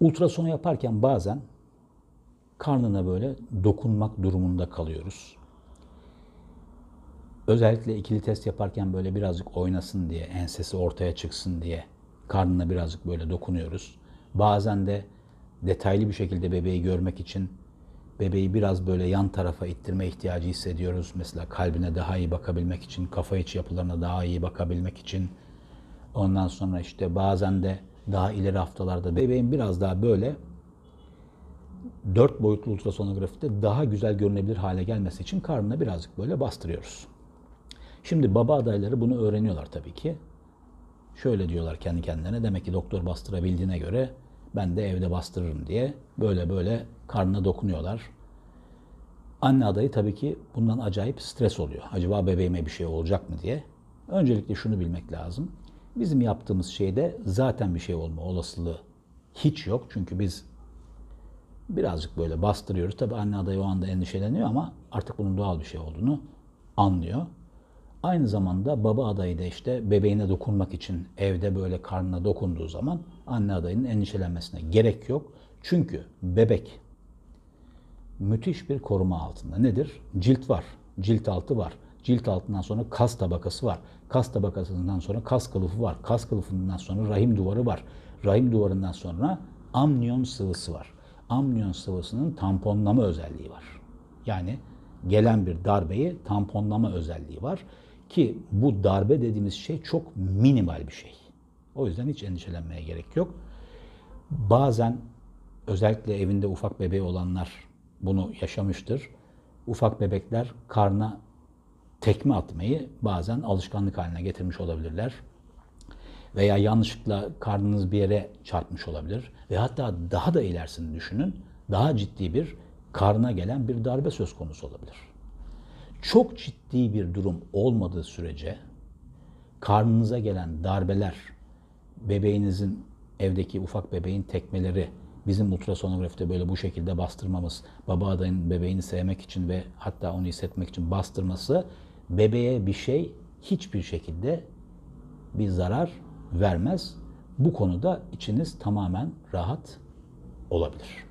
Ultrasonu yaparken bazen karnına böyle dokunmak durumunda kalıyoruz. Özellikle ikili test yaparken böyle birazcık oynasın diye, ensesi ortaya çıksın diye karnına birazcık böyle dokunuyoruz. Bazen de detaylı bir şekilde bebeği görmek için bebeği biraz böyle yan tarafa ittirme ihtiyacı hissediyoruz. Mesela kalbine daha iyi bakabilmek için, kafa içi yapılarına daha iyi bakabilmek için. Ondan sonra işte bazen de daha ileri haftalarda bebeğin biraz daha böyle dört boyutlu ultrasonografide daha güzel görünebilir hale gelmesi için karnına birazcık böyle bastırıyoruz. Şimdi baba adayları bunu öğreniyorlar tabii ki. Şöyle diyorlar kendi kendilerine. Demek ki doktor bastırabildiğine göre ben de evde bastırırım diye böyle böyle karnına dokunuyorlar. Anne adayı tabii ki bundan acayip stres oluyor. Acaba bebeğime bir şey olacak mı diye. Öncelikle şunu bilmek lazım. Bizim yaptığımız şeyde zaten bir şey olma olasılığı hiç yok. Çünkü biz birazcık böyle bastırıyoruz. Tabii anne adayı o anda endişeleniyor ama artık bunun doğal bir şey olduğunu anlıyor. Aynı zamanda baba adayı da işte bebeğine dokunmak için evde böyle karnına dokunduğu zaman anne adayının endişelenmesine gerek yok. Çünkü bebek müthiş bir koruma altında. Nedir? Cilt var, cilt altı var. Cilt altından sonra kas tabakası var. Kas tabakasından sonra kas kılıfı var. Kas kılıfından sonra rahim duvarı var. Rahim duvarından sonra amniyon sıvısı var. Amniyon sıvısının tamponlama özelliği var. Yani gelen bir darbeyi tamponlama özelliği var. Ki bu darbe dediğimiz şey çok minimal bir şey. O yüzden hiç endişelenmeye gerek yok. Bazen özellikle evinde ufak bebeği olanlar bunu yaşamıştır. Ufak bebekler karna tekme atmayı bazen alışkanlık haline getirmiş olabilirler. Veya yanlışlıkla karnınız bir yere çarpmış olabilir. Ve hatta daha da ilerisini düşünün. Daha ciddi bir karna gelen bir darbe söz konusu olabilir. Çok ciddi bir durum olmadığı sürece karnınıza gelen darbeler, bebeğinizin evdeki ufak bebeğin tekmeleri, bizim ultrasonografide böyle bu şekilde bastırmamız, baba adayın bebeğini sevmek için ve hatta onu hissetmek için bastırması bebeğe bir şey hiçbir şekilde bir zarar vermez. Bu konuda içiniz tamamen rahat olabilir.